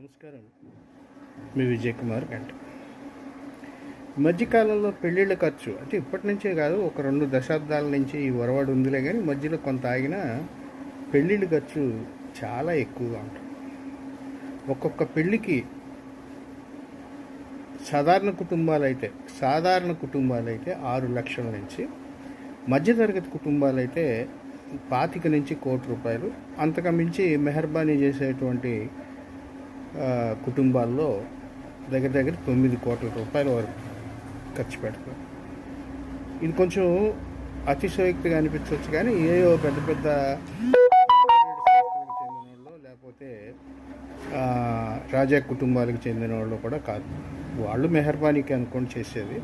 నమస్కారం. మీ విజయ్ కుమార్ గంట మధ్యకాలంలో పెళ్ళిళ్ళ ఖర్చు అంటే ఇప్పటి నుంచే కాదు ఒక రెండు దశాబ్దాల నుంచి ఈ ఒరవాడు ఉందిలే కానీ మధ్యలో కొంత ఆగినా పెళ్ళిళ్ళ ఖర్చు చాలా ఎక్కువగా ఉంటుంది. ఒక్కొక్క పెళ్ళికి సాధారణ కుటుంబాలు అయితే సాధారణ కుటుంబాలు అయితే ఆరు లక్షల నుంచి మధ్యతరగతి కుటుంబాలు అయితే పాతిక నుంచి కోటి రూపాయలు అంతకు మించి మెహర్బానీ చేసేటువంటి కుటుంబాల్లో దగ్గర దగ్గర తొమ్మిది కోట్ల రూపాయల వరకు ఖర్చు పెడతారు. ఇది కొంచెం అతిశయోక్తిగా అనిపించవచ్చు కానీ ఏయో పెద్ద పెద్ద చెందిన వాళ్ళు లేకపోతే రాజా కుటుంబాలకు చెందిన వాళ్ళు కూడా కాదు. వాళ్ళు మెహర్బానీకి అనుకొని చేసేది.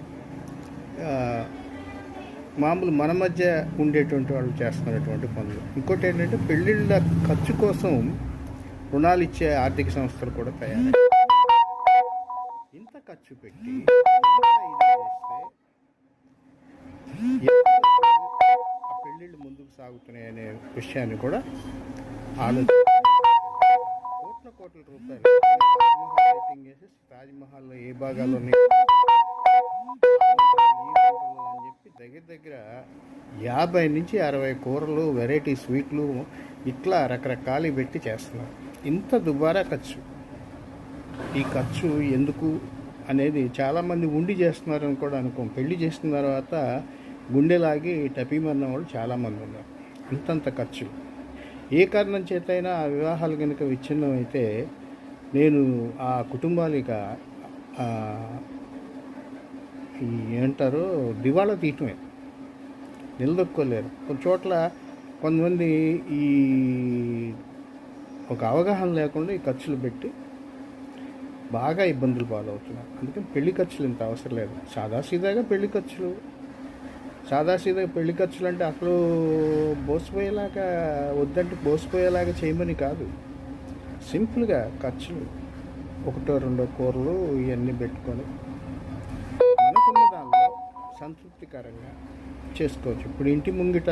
మామూలు మన మధ్య ఉండేటువంటి వాళ్ళు చేస్తున్నటువంటి పనులు. ఇంకోటి ఏంటంటే పెళ్ళిళ్ళ ఖర్చు కోసం రుణాలు ఇచ్చే ఆర్థిక సంస్థలు కూడా తయారు ఇంత ఖర్చు పెట్టి చేస్తే పెళ్ళిళ్ళు ముందుకు సాగుతున్నాయి అనే విషయాన్ని కూడా ఆలోచన కోట్ల కోట్ల రూపాయలు తాజ్మహల్ రేటింగ్ వేసి తాజ్మహల్లో ఏ భాగాలు ఉన్నాయి? అని చెప్పి దగ్గర దగ్గర యాభై నుంచి అరవై కూరలు వెరైటీ స్వీట్లు ఇట్లా రకరకాలు పెట్టి చేస్తున్నారు. ఇంత దుబారా ఖర్చు. ఈ ఖర్చు ఎందుకు అనేది చాలామంది ఉండి చేస్తున్నారని కూడా అనుకోం. పెళ్ళి చేసిన తర్వాత గుండెలాగి టపీమన్న వాళ్ళు చాలామంది ఉన్నారు. ఇంతంత ఖర్చు. ఏ కారణం చేతైనా ఆ వివాహాలు కనుక విచ్ఛిన్నం అయితే నేను ఆ కుటుంబాలుగా ఆ, ఏంటారు దివాళా తీయటమే. నిలదొక్కోలేరు కొన్ని చోట్ల కొంతమంది ఈ ఒక అవగాహన లేకుండా ఈ ఖర్చులు పెట్టి బాగా ఇబ్బందులు పాలవుతున్నారు. అందుకని పెళ్ళి ఖర్చులు ఇంత అవసరం లేదు. సాదాసీదాగా పెళ్ళి ఖర్చులు. సాదాసీదాగా పెళ్ళి ఖర్చులు అంటే అసలు బోసిపోయేలాగా వద్దంటే బోసిపోయేలాగా చేయమని కాదు. సింపుల్గా ఖర్చులు ఒకటో రెండో కూరలు ఇవన్నీ పెట్టుకొని అనుకున్న దానిలో సంతృప్తికరంగా చేసుకోవచ్చు. ఇప్పుడు ఇంటి ముంగిట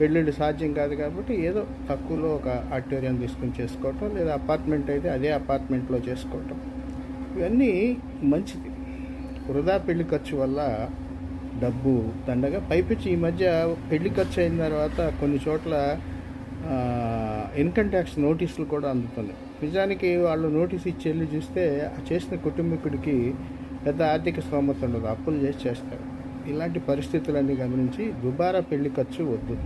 పెళ్ళిళ్ళు సాధ్యం కాదు కాబట్టి ఏదో తక్కువలో ఒక ఆడిటోరియం తీసుకుని చేసుకోవటం లేదా అపార్ట్మెంట్ అయితే అదే అపార్ట్మెంట్లో చేసుకోవటం. ఇవన్నీ మంచిది. వృధా పెళ్ళి ఖర్చు వల్ల డబ్బు దండగా. పైపించి ఈ మధ్య పెళ్ళి ఖర్చు అయిన తర్వాత కొన్ని చోట్ల ఇన్కమ్ ట్యాక్స్ నోటీసులు కూడా అందుతున్నాయి. నిజానికి వాళ్ళు నోటీస్ ఇచ్చి వెళ్ళి చూస్తే ఆ చేసిన కుటుంబీకుడికి పెద్ద ఆర్థిక స్తోమత ఉండదు. అప్పులు చేసి చేస్తారు. ఇలాంటి పరిస్థితులన్నీ గమనించి దుబారా పెళ్ళి ఖర్చు వద్దు.